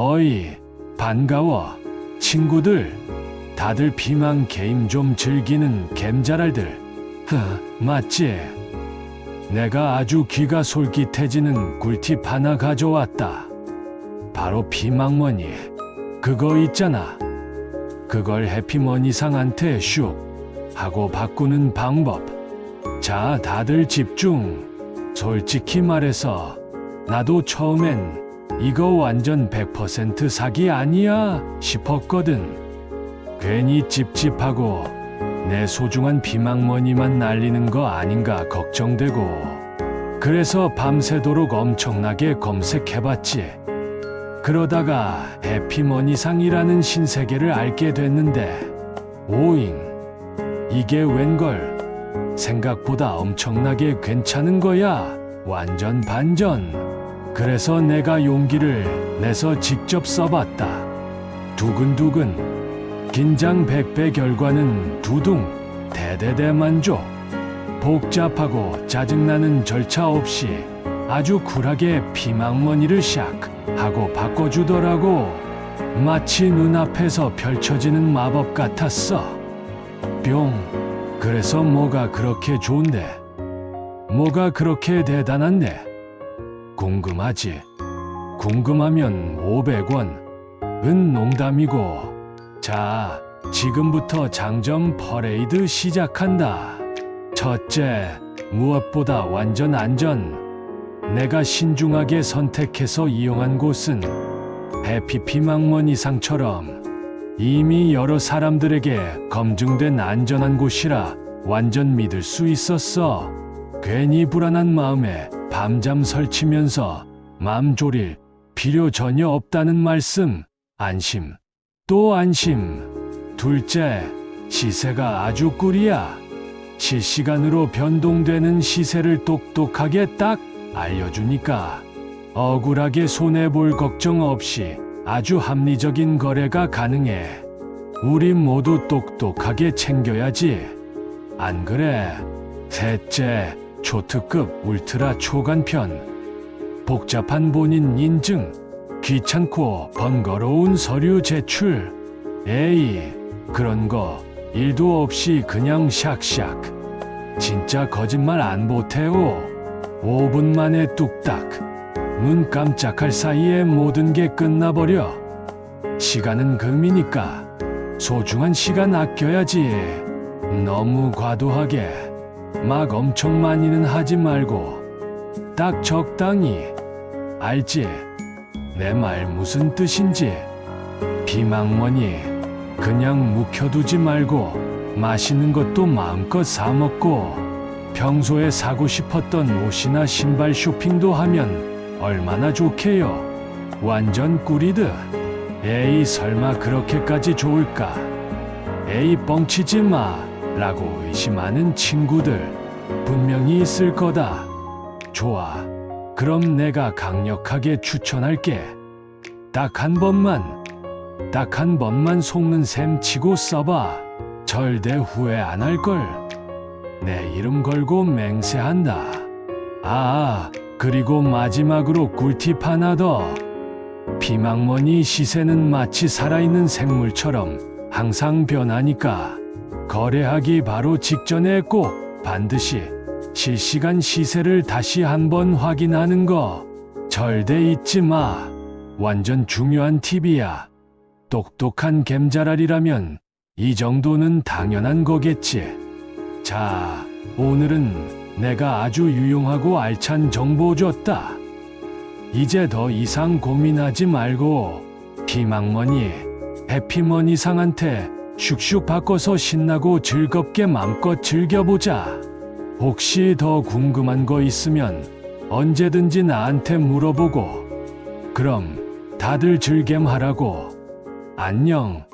어이, 반가워. 친구들, 다들 비망 게임 좀 즐기는 겜자랄들. 흐, 맞지? 내가 아주 귀가 솔깃해지는 꿀팁 하나 가져왔다. 바로 비망머니. 그거 있잖아. 그걸 해피머니상한테 슉 하고 바꾸는 방법. 자, 다들 집중. 솔직히 말해서 나도 처음엔 이거 완전 100% 사기 아니야 싶었거든. 괜히 찝찝하고 내 소중한 비망머니만 날리는 거 아닌가 걱정되고. 그래서 밤새도록 엄청나게 검색해봤지. 그러다가 해피머니상이라는 신세계를 알게 됐는데, 오잉, 이게 웬걸? 생각보다 엄청나게 괜찮은 거야. 완전 반전. 그래서 내가 용기를 내서 직접 써봤다. 두근두근. 긴장 백배 결과는 두둥. 대대대 만족. 복잡하고 짜증나는 절차 없이 아주 쿨하게 피망머니를 샥 하고 바꿔주더라고. 마치 눈앞에서 펼쳐지는 마법 같았어. 뿅. 그래서 뭐가 그렇게 좋은데? 뭐가 그렇게 대단한데? 궁금하지? 궁금하면 500원. 은 농담이고. 자, 지금부터 장점 퍼레이드 시작한다. 첫째, 무엇보다 완전 안전. 내가 신중하게 선택해서 이용한 곳은 해피피망먼 이상처럼 이미 여러 사람들에게 검증된 안전한 곳이라 완전 믿을 수 있었어. 괜히 불안한 마음에 밤잠 설치면서 맘 졸일 필요 전혀 없다는 말씀. 안심. 또 안심. 둘째, 시세가 아주 꿀이야. 실시간으로 변동되는 시세를 똑똑하게 딱 알려주니까 억울하게 손해볼 걱정 없이 아주 합리적인 거래가 가능해. 우리 모두 똑똑하게 챙겨야지. 안 그래? 셋째, 초특급 울트라 초간편. 복잡한 본인 인증, 귀찮고 번거로운 서류 제출. 에이, 그런 거 일도 없이 그냥 샥샥. 진짜 거짓말 안 보태오. 5분 만에 뚝딱. 눈 깜짝할 사이에 모든 게 끝나버려. 시간은 금이니까 소중한 시간 아껴야지. 너무 과도하게 막 엄청 많이는 하지 말고 딱 적당히 알지? 내 말 무슨 뜻인지 비망머니 그냥 묵혀두지 말고 맛있는 것도 마음껏 사 먹고 평소에 사고 싶었던 옷이나 신발 쇼핑도 하면 얼마나 좋게요. 완전 꿀이드. 에이 설마 그렇게까지 좋을까? 에이 뻥치지 마. 라고 의심하는 친구들 분명히 있을 거다. 좋아. 그럼 내가 강력하게 추천할게. 딱 한 번만, 딱 한 번만 속는 셈 치고 써봐. 절대 후회 안 할걸. 내 이름 걸고 맹세한다. 아, 그리고 마지막으로 꿀팁 하나 더. 피망머니 시세는 마치 살아있는 생물처럼 항상 변하니까 거래하기 바로 직전에 꼭 반드시 실시간 시세를 다시 한번 확인하는 거 절대 잊지 마. 완전 중요한 팁이야. 똑똑한 겜자랄이라면 이 정도는 당연한 거겠지. 자, 오늘은 내가 아주 유용하고 알찬 정보 줬다. 이제 더 이상 고민하지 말고 피망머니, 해피머니 상한테 슉슉 바꿔서 신나고 즐겁게 맘껏 즐겨보자. 혹시 더 궁금한 거 있으면 언제든지 나한테 물어보고. 그럼 다들 즐겜 하라고. 안녕.